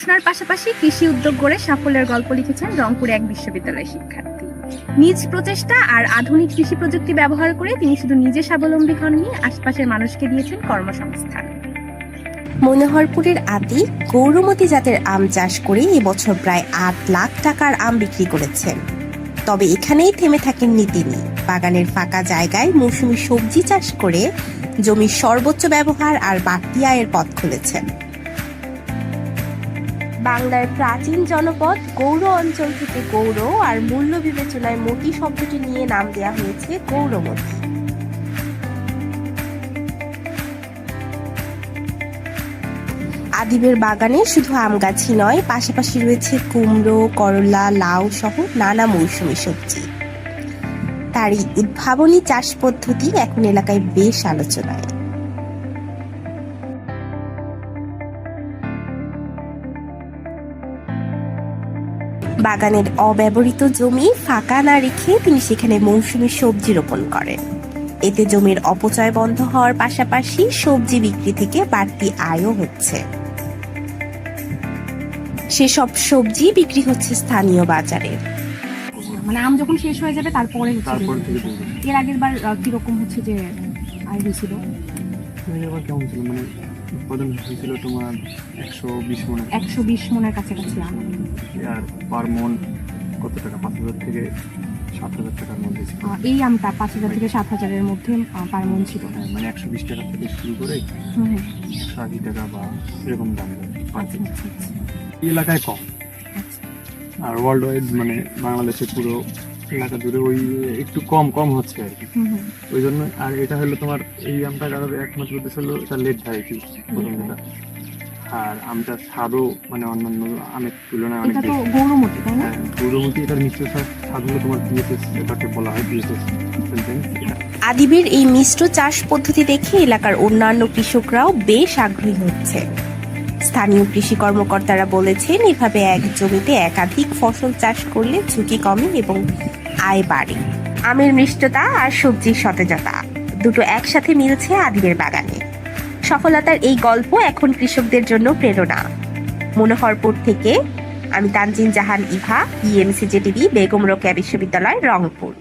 পড়াশোনার পাশাপাশি কৃষি উদ্যোগ গড়ে সাফল্যের গল্প লিখেছেন রংপুর এক বিশ্ববিদ্যালয়ের শিক্ষার্থী। নিজ প্রচেষ্টা আর আধুনিক কৃষি প্রযুক্তি ব্যবহার করে তিনি শুধু নিজে স্বাবলম্বী হননি, আশপাশের মানুষকে দিয়েছেন কর্মসংস্থান। মনোহরপুরের আতি গৌরমতী জাতের আম চাষ করে এবছর প্রায় আট লাখ টাকার আম বিক্রি করেছেন। তবে এখানেই থেমে থাকেননি তিনি। বাগানের ফাঁকা জায়গায় মৌসুমী সবজি চাষ করে জমির সর্বোচ্চ ব্যবহার আর বাড়তি আয়ের পথ খুলেছেন। বাংলার প্রাচীন জনপদ গৌর অঞ্চল থেকে গৌর আর মূল্য বিবেচনায় মতি শব্দটি নিয়ে নাম দেওয়া হয়েছে গৌরমতী আদিবের বাগানে শুধু আম গাছই নয়, পাশাপাশি রয়েছে কুমড়ো, করলা, লাউ সহ নানা মৌসুমী সবজি। তার এই উদ্ভাবনী চাষ পদ্ধতি এখন এলাকায় বেশ আলোচনায়। বাগানের অব্যবহৃত জমি ফাঁকা না রেখে তিনি সেখানে মৌসুমি সবজি রোপণ করেন। এতে জমির অপচয় বন্ধ হওয়ার পাশাপাশি সবজি বিক্রি থেকে বাড়তি আয়ও হচ্ছে। সেসব সবজি বিক্রি হচ্ছে স্থানীয় বাজারে। মানে আম যখন শেষ হয়ে যাবে তারপরে। এর আগের বার কীরকম হচ্ছে যে আয় হয়েছিল? কেমন ছিল? মানে উৎপাদন হয়েছিল তোমার একশো বিশ মনে একশো বিশ মনের কাছাকাছি আম আর পার মন কত টাকা? পাঁচ হাজার থেকে সাত হাজার টাকার মধ্যে ছিল। এই আমটা পাঁচ হাজার থেকে সাত হাজারের মধ্যে পার মন ছিল। হ্যাঁ, মানে একশো বিশ টাকা থেকে শুরু করে। একশো আশি টাকা বা এরকম দাম আচ্ছা আচ্ছা। এলাকায় কম। আচ্ছা। আর ওয়ার্ল্ড ওয়াইড মানে বাংলাদেশে পুরো এলাকা জুড়ে ওই একটু কম কম হচ্ছে আর কি। ওই জন্য আর এটা হলো তোমার এই আমটা কারোর একমাত্র উদ্দেশ্য হলো এটা লেট ভ্যারাইটি প্রথম যেটা আর আমটার স্বাদও মানে অন্যান্য আমের তুলনায় অনেক গৌরমতি হ্যাঁ গৌরমতি এটার মিশ্র স্বাদ স্বাদ তোমার বিএসএস এটাকে বলা হয় বিএসএস আদিবের এই মিশ্র চাষ পদ্ধতি দেখে এলাকার অন্যান্য কৃষকরাও বেশ আগ্রহী হচ্ছে। স্থানীয় কৃষি কর্মকর্তারা বলেছেন এভাবে এক জমিতে একাধিক ফসল চাষ করলে ঝুঁকি কমে এবং আয় বাড়ি আমের মিষ্টতা আর সবজির সতেজতা দুটো একসাথে মিলছে আদিমের বাগানে। সফলতার এই গল্প এখন কৃষকদের জন্য প্রেরণা। মনোহরপুর থেকে আমি তানজিন জাহান ইভা ইএমসি জেটিভি বেগম রোকেয়া বিশ্ববিদ্যালয়, রংপুর।